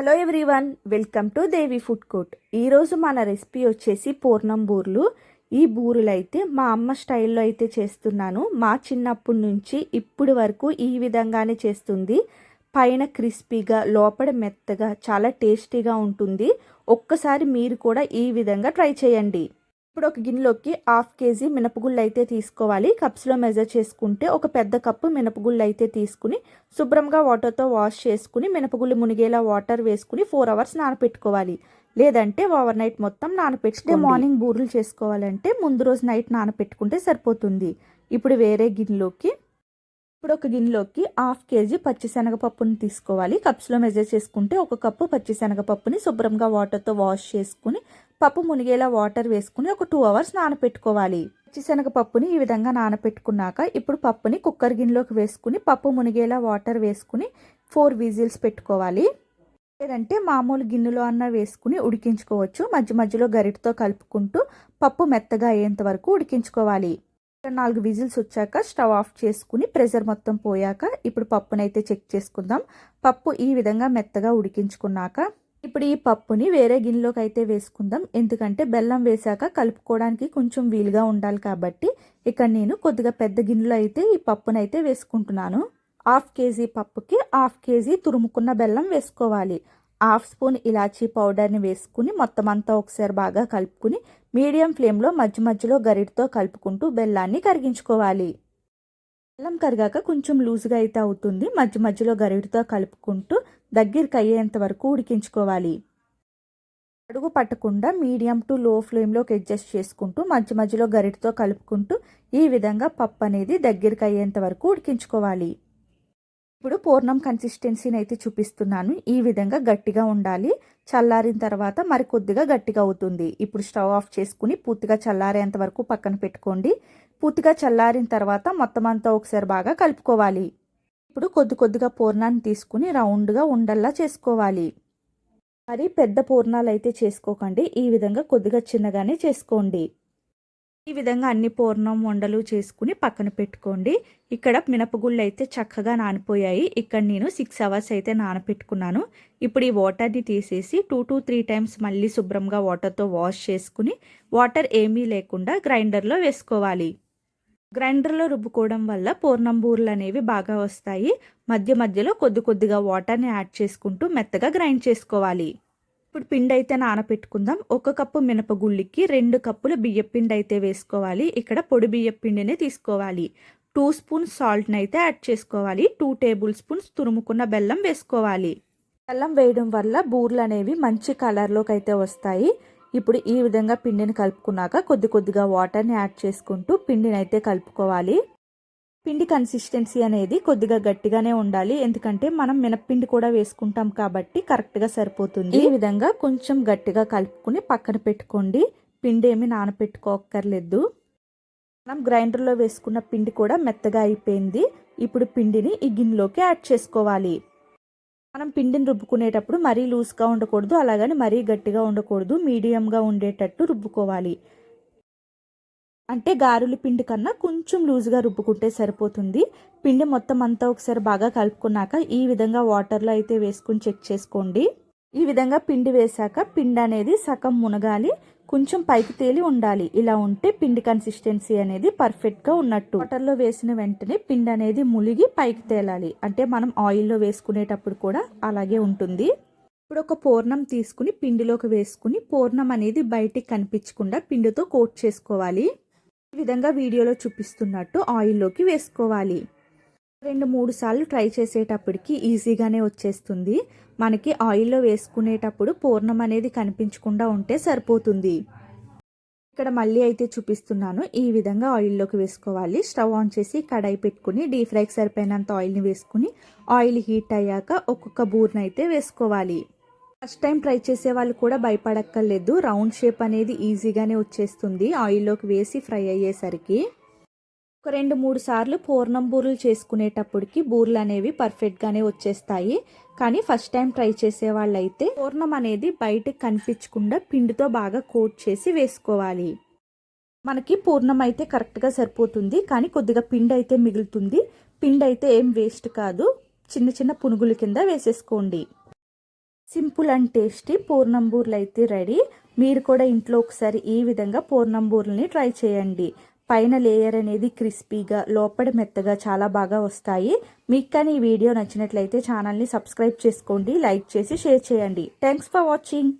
Hello everyone welcome to Devi food court. ఈరోజు మన recipe వచ్చేసి పూర్ణం బూర్లు. ఈ బూరెలు అయితే మా అమ్మ స్టైల్లో అయితే చేస్తున్నాను. మా చిన్నప్పటి నుంచి ఇప్పుడు వరకు ఈ విధంగానే చేస్తుంది. పైన క్రిస్పీగా లోపల మెత్తగా చాలా టేస్టీగా ఉంటుంది. ఒక్కసారి మీరు కూడా ఈ విధంగా ట్రై చేయండి. ఇప్పుడు ఒక గిన్నెలోకి హాఫ్ కేజీ మినపగుళ్ళు అయితే తీసుకోవాలి. కప్స్లో మెజర్ చేసుకుంటే ఒక పెద్ద కప్పు మినపగుళ్ళు అయితే తీసుకుని శుభ్రంగా వాటర్తో వాష్ చేసుకుని మినపగుళ్ళు మునిగేలా వాటర్ వేసుకుని ఫోర్ అవర్స్ నానపెట్టుకోవాలి. లేదంటే ఓవర్ నైట్ మొత్తం నానపెట్టుకుంటే మార్నింగ్ బూరెలు చేసుకోవాలంటే ముందు రోజు నైట్ నానపెట్టుకుంటే సరిపోతుంది. ఇప్పుడు వేరే గిన్నెలోకి ఇప్పుడు ఒక గిన్నెలోకి హాఫ్ కేజీ పచ్చిశనగపప్పుని తీసుకోవాలి. కప్స్లో మెజర్ చేసుకుంటే ఒక కప్పు పచ్చిశనగపప్పుని శుభ్రంగా వాటర్తో వాష్ చేసుకుని పప్పు మునిగేలా వాటర్ వేసుకుని ఒక టూ అవర్స్ నానపెట్టుకోవాలి. పచ్చిశనగపప్పుని ఈ విధంగా నానపెట్టుకున్నాక ఇప్పుడు పప్పుని కుక్కర్ గిన్నెలోకి వేసుకుని పప్పు మునిగేలా వాటర్ వేసుకుని ఫోర్ విజిల్స్ పెట్టుకోవాలి. లేదంటే మామూలు గిన్నెలో అన్న వేసుకుని ఉడికించుకోవచ్చు. మధ్య మధ్యలో గరిటతో కలుపుకుంటూ పప్పు మెత్తగా అయ్యేంత వరకు ఉడికించుకోవాలి. నాలుగు విజిల్స్ వచ్చాక స్టవ్ ఆఫ్ చేసుకుని ప్రెషర్ మొత్తం పోయాక ఇప్పుడు పప్పునైతే చెక్ చేసుకుందాం. పప్పు ఈ విధంగా మెత్తగా ఉడికించుకున్నాక ఇప్పుడు ఈ పప్పుని వేరే గిన్నెలోకి అయితే వేసుకుందాం. ఎందుకంటే బెల్లం వేశాక కలుపుకోవడానికి కొంచెం వీలుగా ఉండాలి కాబట్టి ఇక్కడ నేను కొద్దిగా పెద్ద గిన్నెలో అయితే ఈ పప్పునైతే వేసుకుంటున్నాను. హాఫ్ కేజీ పప్పుకి హాఫ్ కేజీ తురుముకున్న బెల్లం వేసుకోవాలి. హాఫ్ స్పూన్ ఇలాచీ పౌడర్ని వేసుకుని మొత్తం అంతా ఒకసారి బాగా కలుపుకుని మీడియం ఫ్లేమ్లో మధ్య మధ్యలో గరిటతో కలుపుకుంటూ బెల్లాన్ని కరిగించుకోవాలి. బెల్లం కరిగాక కొంచెం లూజ్గా అయితే అవుతుంది. మధ్య మధ్యలో గరిటితో కలుపుకుంటూ దగ్గరికి అయ్యేంత వరకు ఉడికించుకోవాలి. అడుగు పట్టకుండా మీడియం టు లో ఫ్లేమ్లోకి అడ్జస్ట్ చేసుకుంటూ మధ్య మధ్యలో గరిటితో కలుపుకుంటూ ఈ విధంగా పప్పు అనేది దగ్గరికి అయ్యేంత వరకు ఉడికించుకోవాలి. ఇప్పుడు పూర్ణం కన్సిస్టెన్సీని అయితే చూపిస్తున్నాను. ఈ విధంగా గట్టిగా ఉండాలి. చల్లారిన తర్వాత మరి కొద్దిగా గట్టిగా అవుతుంది. ఇప్పుడు స్టవ్ ఆఫ్ చేసుకుని పూర్తిగా చల్లారేంత వరకు పక్కన పెట్టుకోండి. పూర్తిగా చల్లారిన తర్వాత మొత్తం అంతా ఒకసారి బాగా కలుపుకోవాలి. ఇప్పుడు కొద్ది కొద్దిగా పూర్ణాన్ని తీసుకుని రౌండ్గా ఉండల్లా చేసుకోవాలి. మరి పెద్ద పూర్ణాలు అయితే చేసుకోకండి. ఈ విధంగా కొద్దిగా చిన్నగానే చేసుకోండి. ఈ విధంగా అన్ని పూర్ణం వండలు చేసుకుని పక్కన పెట్టుకోండి. ఇక్కడ మినపగుళ్ళు అయితే చక్కగా నానిపోయాయి. ఇక్కడ నేను సిక్స్ అవర్స్ అయితే నానపెట్టుకున్నాను. ఇప్పుడు ఈ వాటర్ని తీసేసి టూ టు త్రీ టైమ్స్ మళ్ళీ శుభ్రంగా వాటర్తో వాష్ చేసుకుని వాటర్ ఏమీ లేకుండా గ్రైండర్లో వేసుకోవాలి. గ్రైండర్లో రుబ్బుకోవడం వల్ల పూర్ణంబూర్లు అనేవి బాగా వస్తాయి. మధ్య మధ్యలో కొద్ది కొద్దిగా వాటర్ని యాడ్ చేసుకుంటూ మెత్తగా గ్రైండ్ చేసుకోవాలి. ఇప్పుడు పిండి అయితే నానపెట్టుకుందాం. ఒక కప్పు మినపగుళ్ళికి రెండు కప్పులు బియ్యపిండి అయితే వేసుకోవాలి. ఇక్కడ పొడి బియ్యపిండిని తీసుకోవాలి. టూ స్పూన్స్ సాల్ట్ని అయితే యాడ్ చేసుకోవాలి. టూ టేబుల్ స్పూన్స్ తురుముకున్న బెల్లం వేసుకోవాలి. బెల్లం వేయడం వల్ల బూర్లు అనేవి మంచి కలర్లోకి అయితే వస్తాయి. ఇప్పుడు ఈ విధంగా పిండిని కలుపుకున్నాక కొద్ది కొద్దిగా వాటర్ని యాడ్ చేసుకుంటూ పిండిని అయితే కలుపుకోవాలి. పిండి కన్సిస్టెన్సీ అనేది కొద్దిగా గట్టిగానే ఉండాలి. ఎందుకంటే మనం మినప్పిండి కూడా వేసుకుంటాం కాబట్టి కరెక్ట్గా సరిపోతుంది. ఈ విధంగా కొంచెం గట్టిగా కలుపుకుని పక్కన పెట్టుకోండి. పిండి ఏమి నానపెట్టుకోక్కర్లేదు. మనం గ్రైండర్లో వేసుకున్న పిండి కూడా మెత్తగా అయిపోయింది. ఇప్పుడు పిండిని ఈ గిన్నెలోకి యాడ్ చేసుకోవాలి. మనం పిండిని రుబ్బుకునేటప్పుడు మరీ లూజ్గా ఉండకూడదు అలాగని మరీ గట్టిగా ఉండకూడదు మీడియంగా ఉండేటట్టు రుబ్బుకోవాలి. అంటే గారెల పిండి కన్నా కొంచెం లూజ్గా రుబ్బుకుంటే సరిపోతుంది. పిండి మొత్తం అంతా ఒకసారి బాగా కలుపుకున్నాక ఈ విధంగా వాటర్లో అయితే వేసుకుని చెక్ చేసుకోండి. ఈ విధంగా పిండి వేశాక పిండి అనేది సగం మునగాలి. కొంచెం పైకి తేలి ఉండాలి. ఇలా ఉంటే పిండి కన్సిస్టెన్సీ అనేది పర్ఫెక్ట్గా ఉన్నట్టు. వాటర్లో వేసిన వెంటనే పిండి అనేది ములిగి పైకి తేలాలి. అంటే మనం ఆయిల్లో వేసుకునేటప్పుడు కూడా అలాగే ఉంటుంది. ఇప్పుడు ఒక పూర్ణం తీసుకుని పిండిలోకి వేసుకుని పూర్ణం అనేది బయటికి కనిపించకుండా పిండితో కోట్ చేసుకోవాలి. ఈ విధంగా వీడియోలో చూపిస్తున్నట్టు ఆయిల్లోకి వేసుకోవాలి. రెండు మూడు సార్లు ట్రై చేసేటప్పటికి ఈజీగానే వచ్చేస్తుంది. మనకి ఆయిల్లో వేసుకునేటప్పుడు పూర్ణం అనేది కనిపించకుండా ఉంటే సరిపోతుంది. ఇక్కడ మళ్ళీ అయితే చూపిస్తున్నాను. ఈ విధంగా ఆయిల్లోకి వేసుకోవాలి. స్టవ్ ఆన్ చేసి కడాయి పెట్టుకుని డీప్ ఫ్రైకి సరిపోయినంత ఆయిల్ని వేసుకుని ఆయిల్ హీట్ అయ్యాక ఒక్కొక్క బూర్న అయితే వేసుకోవాలి. ఫస్ట్ టైం ట్రై చేసే వాళ్ళు కూడా భయపడక్కర్లేదు. రౌండ్ షేప్ అనేది ఈజీగానే వచ్చేస్తుంది. ఆయిల్లోకి వేసి ఫ్రై అయ్యేసరికి ఒక రెండు మూడు సార్లు పూర్ణం బూరెలు చేసుకునేటప్పటికి బూరెలు అనేవి పర్ఫెక్ట్గానే వచ్చేస్తాయి. కానీ ఫస్ట్ టైం ట్రై చేసే వాళ్ళైతే పూర్ణం అనేది బయటకు కనిపించకుండా పిండితో బాగా కోట్ చేసి వేసుకోవాలి. మనకి పూర్ణం అయితే కరెక్ట్గా సరిపోతుంది. కానీ కొద్దిగా పిండి అయితే మిగులుతుంది. పిండి అయితే ఏం వేస్ట్ కాదు. చిన్న చిన్న పునుగుల కింద వేసేసుకోండి. సింపుల్ అండ్ టేస్టీ పూర్ణంబూర్లు అయితే రెడీ మీరు కూడా ఇంట్లో ఒకసారి ఈ విధంగా పూర్ణంబూర్లని ట్రై చేయండి. పైన లేయర్ అనేది క్రిస్పీగా లోపల మెత్తగా చాలా బాగా వస్తాయి. మీకు కానీ ఈ వీడియో నచ్చినట్లయితే ఛానల్ని సబ్స్క్రైబ్ చేసుకోండి లైక్ చేసి షేర్ చేయండి. Thanks for watching